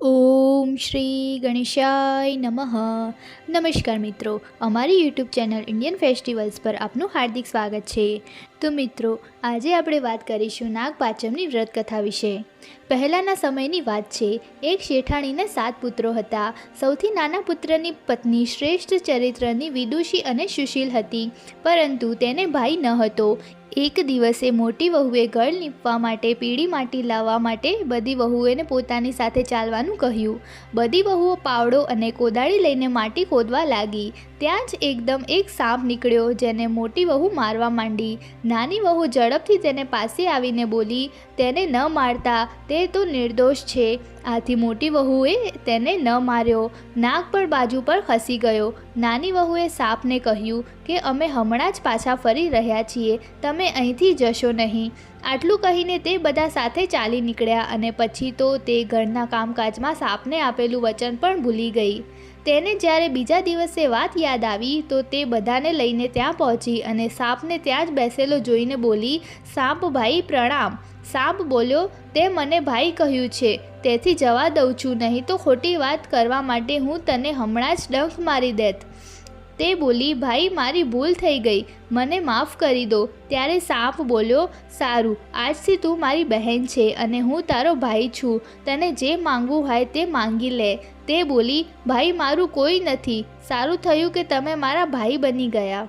ઓમ શ્રી ગણેશાય નમઃ. નમસ્કાર મિત્રો, અમારી યુટ્યુબ ચેનલ ઇન્ડિયન ફેસ્ટિવલ્સ પર આપનું હાર્દિક સ્વાગત છે. તો મિત્રો, આજે આપણે વાત કરીશું નાગપાંચમની વ્રત કથા વિશે. પહેલાંના સમયની વાત છે, એક શેઠાણીના સાત પુત્રો હતા. સૌથી નાના પુત્રની પત્ની શ્રેષ્ઠ ચરિત્રની વિદુષી અને સુશીલ હતી, પરંતુ તેને ભાઈ ન હતો. એક દિવસે મોટી વહુએ ઘર લીપવા માટે પીળી માટી લાવવા માટે બધી વહુએને પોતાની સાથે ચાલવાનું કહ્યું. બધી વહુઓ પાવડો અને કોદાળી લઈને માટી ખોદવા લાગી. ત્યાં જ એકદમ એક સાપ નીકળ્યો જેને મોટી વહુ મારવા માંડી. નાની વહુ ઝડપથી તેને પાસે આવીને બોલી, તેને ન મારતા, તે તો નિર્દોષ છે. આથી મોટી વહુએ તેને ન માર્યો. નાગ પણ બાજુ પર ખસી ગયો. નાની વહુએ સાપને કહ્યું કે, અમે હમણાં જ પાછા ફરી રહ્યા છીએ. તમે અહીંથી જશો નહીં. આટલું કહીને તે બધા સાથે ચાલી નીકળ્યા અને પછી તો તે ઘરના કામકાજમાં સાપને આપેલું વચન પણ ભૂલી ગઈ. તેને જ્યારે બીજા દિવસે વાત યાદ આવી તો તે બધાને લઈને ત્યાં પહોંચી અને સાપને ત્યાં જ બેસેલો જોઈને બોલી, સાપ ભાઈ, પ્રણામ. સાપ બોલ્યો, તે મને ભાઈ કહ્યું છે, તેથી જવા દઉં છું, નહીં તો ખોટી વાત કરવા માટે હું તને હમણાં જ ડંખ મારી દેત. તે બોલી, ભાઈ, મારી ભૂલ થઈ ગઈ. મને માફ કરી દો. ત્યારે સાપ બોલ્યો, સારું, આજથી તું મારી બહેન છે અને હું તારો ભાઈ છું. તને જે માંગવું હોય તે માંગી લે. તે બોલી, ભાઈ, મારું કોઈ નથી. સારું થયું કે તમે મારા ભાઈ બની ગયા.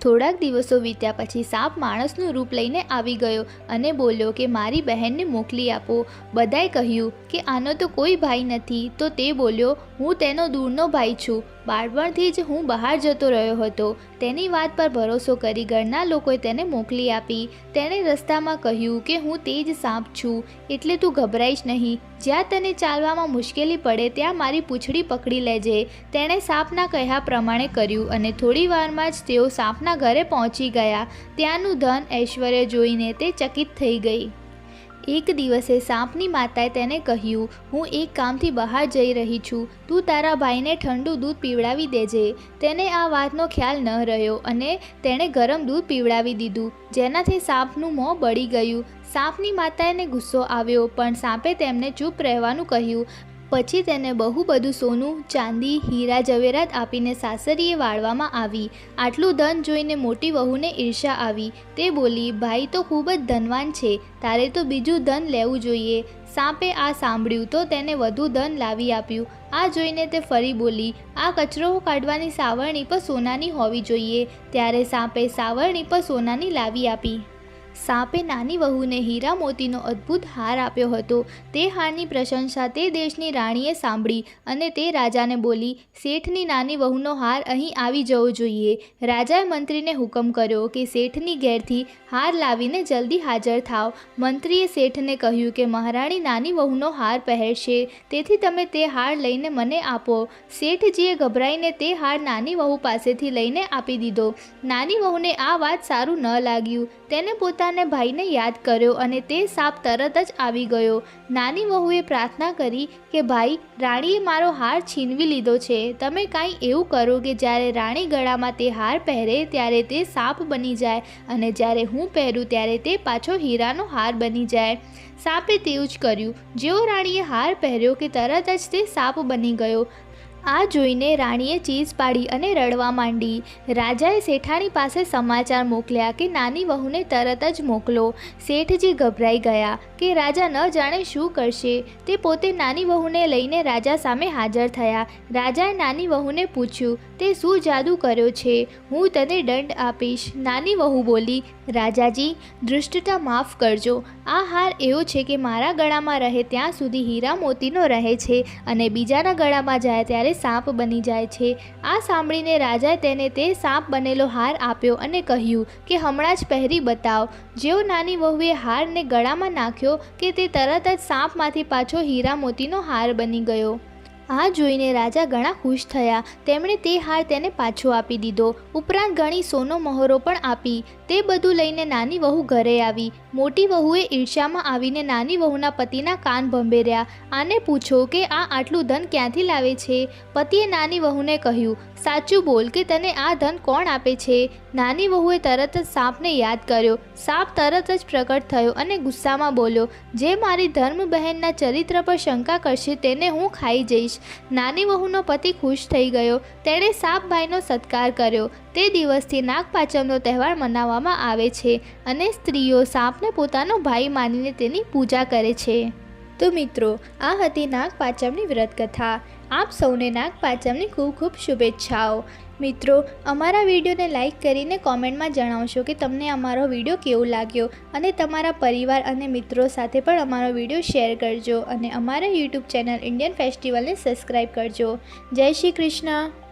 થોડાક દિવસો વીત્યા પછી સાપ માણસનું રૂપ લઈને આવી ગયો અને બોલ્યો કે, મારી બહેનને મોકલી આપો. બધાએ કહ્યું કે, આનો તો કોઈ ભાઈ નથી. તો તે બોલ્યો, હું તેનો દૂરનો ભાઈ છું. બાળપણથી જ હું બહાર જતો રહ્યો હતો. તેની વાત પર ભરોસો કરી ઘરના લોકોએ તેને મોકલી આપી. તેણે રસ્તામાં કહ્યું કે હું તે જ સાપ છું, એટલે તું ગભરાઈશ નહીં. જ્યાં તને ચાલવામાં મુશ્કેલી પડે ત્યાં મારી પૂંછડી પકડી લેજે. તેણે સાપના કહ્યા પ્રમાણે કર્યું અને થોડી વારમાં જ તેઓ સાપના ઘરે પહોંચી ગયા. ત્યાંનું ધન ઐશ્વર્ય જોઈને તે ચકિત થઈ ગઈ. એક દિવસે સાપની માતાએ તેને કહ્યું, હું એક કામથી બહાર જઈ રહી છું. તું તારા ભાઈને ઠંડુ દૂધ પીવડાવી દેજે. તેને આ વાતનો ખ્યાલ ન રહ્યો અને તેણે ગરમ દૂધ પીવડાવી દીધું, જેનાથી સાપનું મોં બળી ગયું. સાપની માતાને ગુસ્સો આવ્યો, પણ સાપે તેમને ચૂપ રહેવાનું કહ્યું પછી તેને બહુ બધું સોનું, ચાંદી, હીરા જવેરાત આપીને સાસરીએ વાળવામાં આવી. આટલું ધન જોઈને મોટી વહુને ઈર્ષા આવી. તે બોલી, ભાઈ તો ખૂબ જ ધનવાન છે. તારે તો બીજું ધન લેવું જોઈએ. સાપે આ સાંભળ્યું તો તેને વધુ ધન લાવી આપ્યું. આ જોઈને તે ફરી બોલી, આ કચરો કાઢવાની સાવરણી પર સોનાની હોવી જોઈએ. ત્યારે સાપે સાવરણી પર સોનાની લાવી આપી. સાપે નાની વહુને હીરા મોતીનો અદ્ભુત હાર આપ્યો હતો. તે હારની પ્રશંસા તે દેશની રાણીએ સાંભળી અને તે રાજાને બોલી, શેઠની નાની વહુનો હાર અહીં આવી જવો જોઈએ. રાજાએ મંત્રીને હુકમ કર્યો કે શેઠની ઘેરથી હાર લાવીને જલ્દી હાજર થાવ. મંત્રીએ શેઠને કહ્યું કે, મહારાણી નાની વહુનો હાર પહેરશે, તેથી તમે તે હાર લઈને મને આપો. શેઠજીએ ગભરાઈને તે હાર નાની વહુ પાસેથી લઈને આપી દીધો. નાની વહુને આ વાત સારું ન લાગ્યું. તેને પોતાને ભાઈને યાદ કર્યો અને તે સાપ તરત જ આવી ગયો. નાની વહુએ પ્રાર્થના કરી કે, ભાઈ, રાણીએ મારો હાર છીનવી લીધો છે. તમે કાંઈ એવું કરો કે જ્યારે રાણી ગળામાં તે હાર પહેરે ત્યારે તે સાપ બની જાય અને જ્યારે હું પહેરું ત્યારે તે પાછો હીરાનો હાર બની જાય. સાપે તેવું જ કર્યું. જેવો રાણીએ હાર પહેર્યો કે તરત જ તે સાપ બની ગયો. આ જોઈને રાણીએ ચીઝ પાડી અને રડવા માંડી. રાજાએ શેઠાણી પાસે સમાચાર મોકલ્યા કે નાની વહુને તરત જ મોકલો. શેઠજી ગભરાઈ ગયા કે રાજા ન જાણે શું કરશે. તે પોતે નાની વહુને લઈને રાજા સામે હાજર થયા. રાજાએ નાની વહુને પૂછ્યું, તે શું જાદુ કર્યો છે? હું તને દંડ આપીશ. નાની વહુ બોલી રાજાજી, દૃષ્ટતા માફ કરજો. આ હાર એવો છે કે મારા ગળામાં રહે ત્યાં સુધી હીરા મોતીનો રહે છે અને બીજાના ગળામાં જાય ત્યારે સાપ બની જાય છે. આ સાંભળીને રાજાએ તેને તે સાપ બનેલો હાર આપ્યો અને કહ્યું કે હમણાં જ પહેરી બતાવ. જેવો નાની વહુએ હારને ગળામાં નાખ્યો કે તે તરત જ સાપમાંથી પાછો હીરા મોતીનો હાર બની ગયો. આ જોઈને રાજા ઘણા ખુશ થયા. તેમણે તે હાર તેને પાછો આપી દીધો. ઉપરાંત ઘણી સોનો મહોરો પણ આપી. તે બધું લઈને નાની વહુ ઘરે આવી. મોટી વહુએ ઈર્ષ્યામાં આવીને નાની વહુના પતિના કાન ભંભેર્યા. આને પૂછો કે આ આટલું ધન ક્યાંથી લાવે છે? પતિએ નાની વહુને કહ્યું, સાચું બોલ કે તને આ ધન કોણ આપે છે? નાની વહુએ તરત જ સાપને યાદ કર્યો. સાપ તરત જ પ્રગટ થયો અને ગુસ્સામાં બોલ્યો, જે મારી ધર્મ બહેનના ચરિત્ર પર શંકા કરશે તેને હું ખાઈ જઈશ. નાની વહુનો પતિ ખુશ થઈ ગયો. તેણે સાપભાઈનો સત્કાર કર્યો. તે દિવસથી નાગપાંચમનો તહેવાર મનાવવામાં આવે છે અને સ્ત્રીઓ સાપને પોતાનો ભાઈ માનીને તેની પૂજા કરે છે. તો મિત્રો, આ હતી નાગપાંચમની વ્રતકથા. આપ સૌને નાગપાંચમની ખૂબ ખૂબ શુભેચ્છાઓ. મિત્રો, અમારા વિડીયોને લાઈક કરીને કોમેન્ટમાં જણાવશો કે તમને અમારો વીડિયો કેવો લાગ્યો અને તમારા પરિવાર અને મિત્રો સાથે પણ અમારો વીડિયો શેર કરજો અને અમારા યુટ્યુબ ચેનલ ઇન્ડિયન ફેસ્ટિવલને સબસ્ક્રાઈબ કરજો. જય શ્રી કૃષ્ણ.